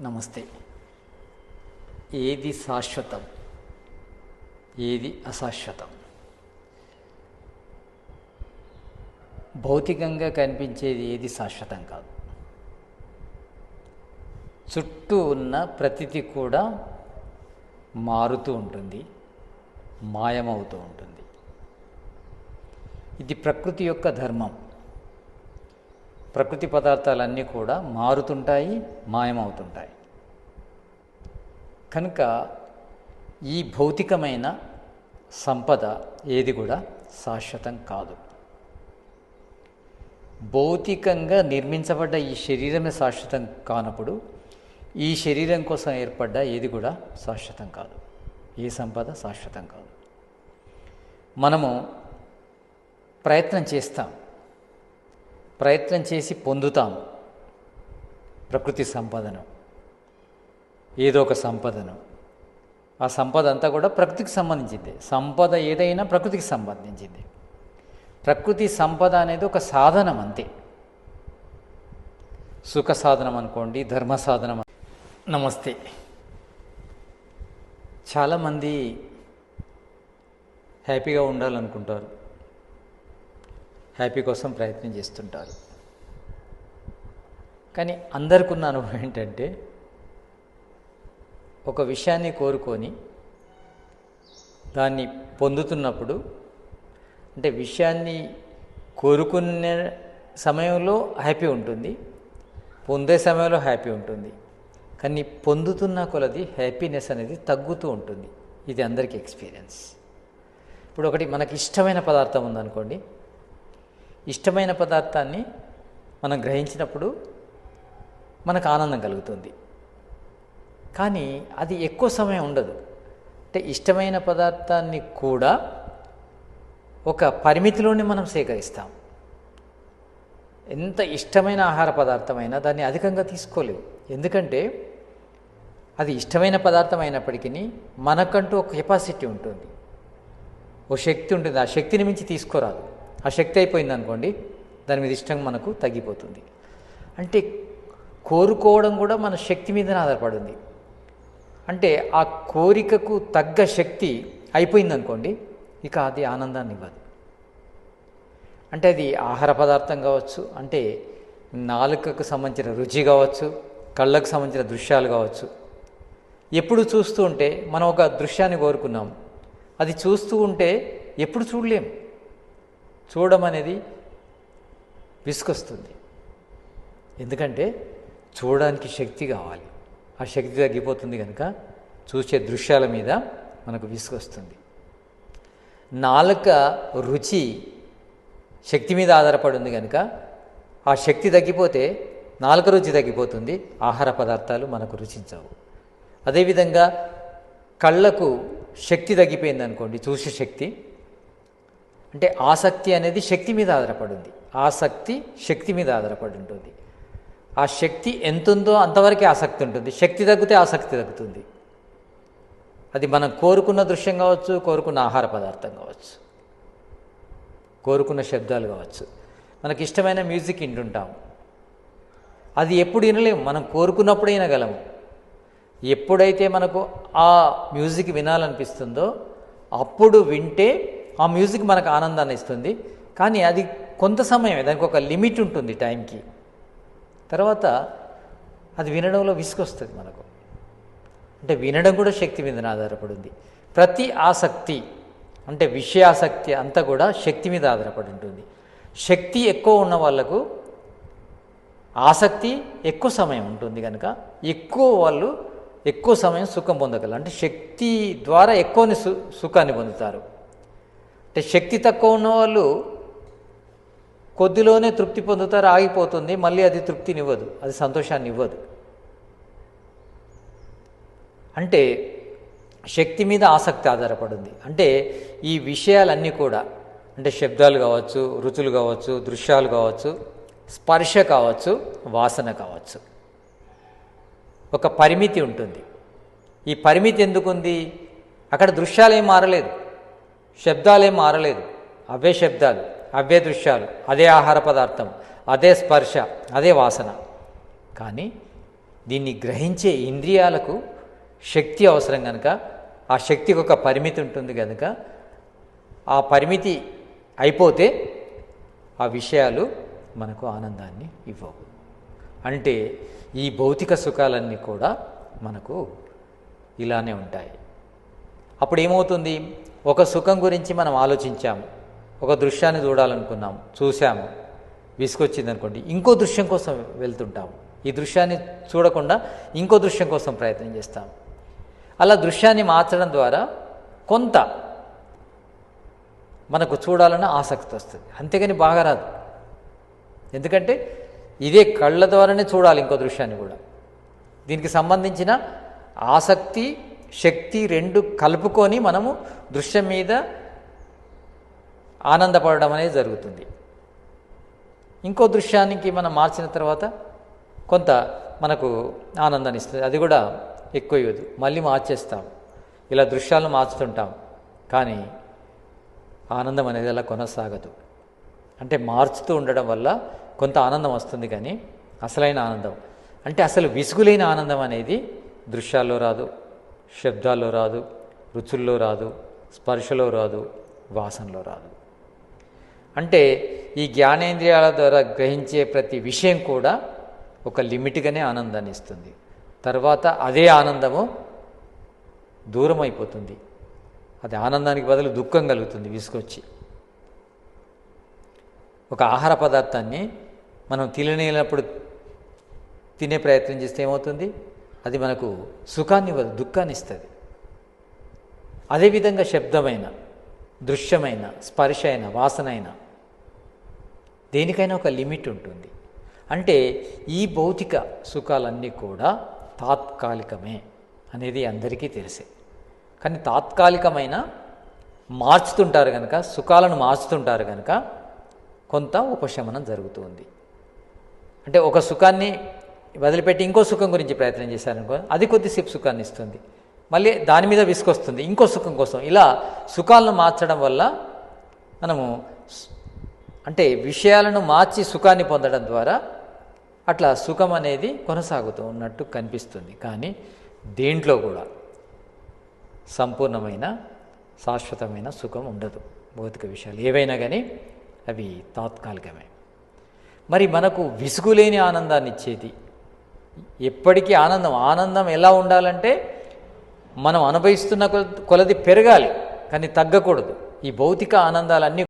నమస్తే. ఏది శాశ్వతం? ఏది అశాశ్వతం? భౌతికంగా కనిపించేది ఏది శాశ్వతం కాదు. చుట్టూ ఉన్న ప్రతిది కూడా మారుతూ ఉంటుంది మాయమవుతూ ఉంటుంది. ఇది ప్రకృతి యొక్క ధర్మం. ప్రకృతి పదార్థాలన్నీ కూడా మారుతుంటాయి మాయమవుతుంటాయి. కనుక ఈ భౌతికమైన సంపద ఏది కూడా శాశ్వతం కాదు. భౌతికంగా నిర్మించబడ్డ ఈ శరీరమే శాశ్వతం కానప్పుడు ఈ శరీరం కోసం ఏర్పడ్డ ఏది కూడా శాశ్వతం కాదు. ఏ సంపద శాశ్వతం కాదు. మనము ప్రయత్నం చేస్తాం. ప్రయత్నం చేసి పొందుతాం ప్రకృతి సంపదను. ఏదో ఒక సంపదను. ఆ సంపద అంతా కూడా ప్రకృతికి సంబంధించింది. సంపద ఏదైనా ప్రకృతికి సంబంధించింది. ప్రకృతి సంపద అనేది ఒక సాధనం అంతే. సుఖ సాధనం అనుకోండి ధర్మ సాధనం నమస్తే. చాలామంది హ్యాపీగా ఉండాలనుకుంటారు. హ్యాపీ కోసం ప్రయత్నం చేస్తుంటారు. కానీ అందరికి ఉన్న అనుభవం ఏంటంటే ఒక విషయాన్ని కోరుకొని దాన్ని పొందుతున్నప్పుడు అంటే విషయాన్ని కోరుకునే సమయంలో హ్యాపీ ఉంటుంది పొందే సమయంలో హ్యాపీ ఉంటుంది. కానీ పొందుతున్న కొలది హ్యాపీనెస్ అనేది తగ్గుతూ ఉంటుంది. ఇది అందరికీ ఎక్స్పీరియన్స్. ఇప్పుడు ఒకటి మనకి ఇష్టమైన పదార్థం ఉందనుకోండి ఇష్టమైన పదార్థాన్ని మనం గ్రహించినప్పుడు మనకు ఆనందం కలుగుతుంది. కానీ అది ఎక్కువ సమయం ఉండదు. అంటే ఇష్టమైన పదార్థాన్ని కూడా ఒక పరిమితిలోనే మనం సేకరిస్తాం. ఎంత ఇష్టమైన ఆహార పదార్థమైనా దాన్ని అధికంగా తీసుకోలేవు ఎందుకంటే అది ఇష్టమైన పదార్థం అయినప్పటికీ మనకంటూ ఒక కెపాసిటీ ఉంటుంది. ఓ శక్తి ఉంటుంది. ఆ శక్తిని మించి తీసుకోరాదు. ఆ శక్తి అయిపోయింది అనుకోండి దాని మీద ఇష్టం మనకు తగ్గిపోతుంది. అంటే కోరుకోవడం కూడా మన శక్తి మీదనే ఆధారపడింది. అంటే ఆ కోరికకు తగ్గ శక్తి అయిపోయింది అనుకోండి ఇక అది ఆనందాన్ని ఇవ్వదు. అంటే అది ఆహార పదార్థం కావచ్చు అంటే నాలుకకు సంబంధించిన రుచి కావచ్చు కళ్ళకు సంబంధించిన దృశ్యాలు కావచ్చు. ఎప్పుడు చూస్తూ ఉంటే మనం ఒక దృశ్యాన్ని కోరుకున్నాం. అది చూస్తూ ఉంటే ఎప్పుడు చూడలేం. చూడడం అనేది విసుకొస్తుంది ఎందుకంటే చూడడానికి శక్తి కావాలి. ఆ శక్తి తగ్గిపోతుంది కనుక చూసే దృశ్యాల మీద మనకు విసుకొస్తుంది నాలుక రుచి శక్తి మీద ఆధారపడి ఉంది కనుక ఆ శక్తి తగ్గిపోతే నాలుక రుచి తగ్గిపోతుంది. ఆహార పదార్థాలు మనకు రుచించవు. అదేవిధంగా కళ్ళకు శక్తి తగ్గిపోయింది అనుకోండి చూసే శక్తి అంటే ఆసక్తి అనేది శక్తి మీద ఆధారపడి ఉంది ఆసక్తి శక్తి మీద ఆధారపడి ఉంటుంది ఆ శక్తి ఎంతుందో అంతవరకే ఆసక్తి ఉంటుంది. శక్తి తగ్గితే ఆసక్తి తగ్గుతుంది. అది మనం కోరుకున్న దృశ్యం కావచ్చు కోరుకున్న ఆహార పదార్థం కావచ్చు కోరుకున్న శబ్దాలు కావచ్చు. మనకి ఇష్టమైన మ్యూజిక్ వింటుంటాం అది ఎప్పుడు వినలేము. మనం కోరుకున్నప్పుడు వినగలము ఎప్పుడైతే మనకు ఆ మ్యూజిక్ వినాలనిపిస్తుందో అప్పుడు వింటే ఆ మ్యూజిక్ మనకు ఆనందాన్ని ఇస్తుంది. కానీ అది కొంత సమయమే దానికి ఒక లిమిట్ ఉంటుంది టైంకి. తర్వాత అది వినడంలో విసుకొస్తుంది మనకు. అంటే వినడం కూడా శక్తి మీద ఆధారపడింది ప్రతి ఆసక్తి అంటే విషయాసక్తి అంతా కూడా శక్తి మీద ఆధారపడి ఉంటుంది శక్తి ఎక్కువ ఉన్న వాళ్ళకు ఆసక్తి ఎక్కువ సమయం ఉంటుంది కనుక ఎక్కువ వాళ్ళు ఎక్కువ సమయం సుఖం పొందగలరు. అంటే శక్తి ద్వారా ఎక్కువని సు సుఖాన్ని పొందుతారు. అంటే శక్తి తక్కువ ఉన్నవాళ్ళు కొద్దిలోనే తృప్తి పొందుతారు ఆగిపోతుంది మళ్ళీ అది తృప్తినివ్వదు అది సంతోషాన్ని ఇవ్వదు అంటే శక్తి మీద ఆసక్తి ఆధారపడింది అంటే ఈ విషయాలన్నీ కూడా అంటే శబ్దాలు కావచ్చు రుచులు కావచ్చు దృశ్యాలు కావచ్చు స్పర్శ కావచ్చు వాసన కావచ్చు. ఒక పరిమితి ఉంటుంది. ఈ పరిమితి ఎందుకుంది? అక్కడ దృశ్యాలు ఏం మారలేదు. శబ్దాలే మారలేదు. అవే శబ్దాలు అవే దృశ్యాలు అదే ఆహార పదార్థం అదే స్పర్శ అదే వాసన. కానీ దీన్ని గ్రహించే ఇంద్రియాలకు శక్తి అవసరం కనుక ఆ శక్తికి ఒక పరిమితి ఉంటుంది కనుక ఆ పరిమితి అయిపోతే ఆ విషయాలు మనకు ఆనందాన్ని ఇవ్వవు. అంటే ఈ భౌతిక సుఖాలన్నీ కూడా మనకు ఇలానే ఉంటాయి. అప్పుడు ఏమవుతుంది ఒక సుఖం గురించి మనం ఆలోచించాము. ఒక దృశ్యాన్ని చూడాలనుకున్నాం. చూసాము విసుకొచ్చింది అనుకోండి ఇంకో దృశ్యం కోసం వెళ్తుంటాము. ఈ దృశ్యాన్ని చూడకుండా ఇంకో దృశ్యం కోసం ప్రయత్నం చేస్తాం అలా దృశ్యాన్ని మార్చడం ద్వారా కొంత మనకు చూడాలన్న ఆసక్తి వస్తుంది. అంతేగాని బాగా రాదు. ఎందుకంటే ఇదే కళ్ళ ద్వారానే చూడాలి ఇంకో దృశ్యాన్ని కూడా. దీనికి సంబంధించిన ఆసక్తి శక్తి రెండు కలుపుకొని మనము దృశ్యం మీద ఆనందపడడం అనేది జరుగుతుంది. ఇంకో దృశ్యానికి మనం మార్చిన తర్వాత కొంత మనకు ఆనందాన్ని ఇస్తుంది. అది కూడా ఎక్కువ ఇవ్వదు. మళ్ళీ మార్చేస్తాం. ఇలా దృశ్యాలను మార్చుతుంటాం. కానీ ఆనందం అనేది అలా కొనసాగదు. అంటే మార్చుతూ ఉండడం వల్ల కొంత ఆనందం వస్తుంది కానీ అసలైన ఆనందం. అంటే అసలు విసుగులేని ఆనందం అనేది దృశ్యాల్లో రాదు. శబ్దాల్లో రాదు రుచుల్లో రాదు స్పర్శలో రాదు వాసనలో రాదు. అంటే ఈ జ్ఞానేంద్రియాల ద్వారా గ్రహించే ప్రతి విషయం కూడా ఒక లిమిట్గానే ఆనందాన్ని ఇస్తుంది. తర్వాత అదే ఆనందము దూరం అయిపోతుంది అది ఆనందానికి బదులు దుఃఖం కలుగుతుంది విసుకొచ్చి ఒక ఆహార పదార్థాన్ని మనం తినలేనప్పుడు తినే ప్రయత్నం చేస్తే ఏమవుతుంది? అది మనకు సుఖాన్ని ఇవ్వదు దుఃఖాన్ని ఇస్తుంది. అదేవిధంగా శబ్దమైన దృశ్యమైన స్పర్శ అయిన వాసన అయినా దేనికైనా ఒక లిమిట్ ఉంటుంది. అంటే ఈ భౌతిక సుఖాలన్నీ కూడా తాత్కాలికమే అనేది అందరికీ తెలిసే. కానీ తాత్కాలికమైన మార్చుతుంటారు కనుక సుఖాలను మార్చుతుంటారు కనుక కొంత ఉపశమనం జరుగుతుంది. అంటే ఒక సుఖాన్ని వదిలిపెట్టి ఇంకో సుఖం గురించి ప్రయత్నం చేశారనుకో అది కొద్దిసేపు సుఖాన్ని ఇస్తుంది. మళ్ళీ దాని మీద విసుకొస్తుంది ఇంకో సుఖం కోసం. ఇలా సుఖాలను మార్చడం వల్ల మనము అంటే విషయాలను మార్చి సుఖాన్ని పొందడం ద్వారా అట్లా సుఖం అనేది కొనసాగుతూ ఉన్నట్టు కనిపిస్తుంది. కానీ దేంట్లో కూడా సంపూర్ణమైన శాశ్వతమైన సుఖం ఉండదు భౌతిక విషయాలు. ఏవైనా కానీ అవి తాత్కాలికమే. మరి మనకు విసుగులేని ఆనందాన్ని ఇచ్చేది ఎప్పటికీ ఆనందం. ఆనందం ఎలా ఉండాలంటే మనం అనుభవిస్తున్న కొల- కొలది పెరగాలి కానీ తగ్గకూడదు. ఈ భౌతిక ఆనందాలన్నీ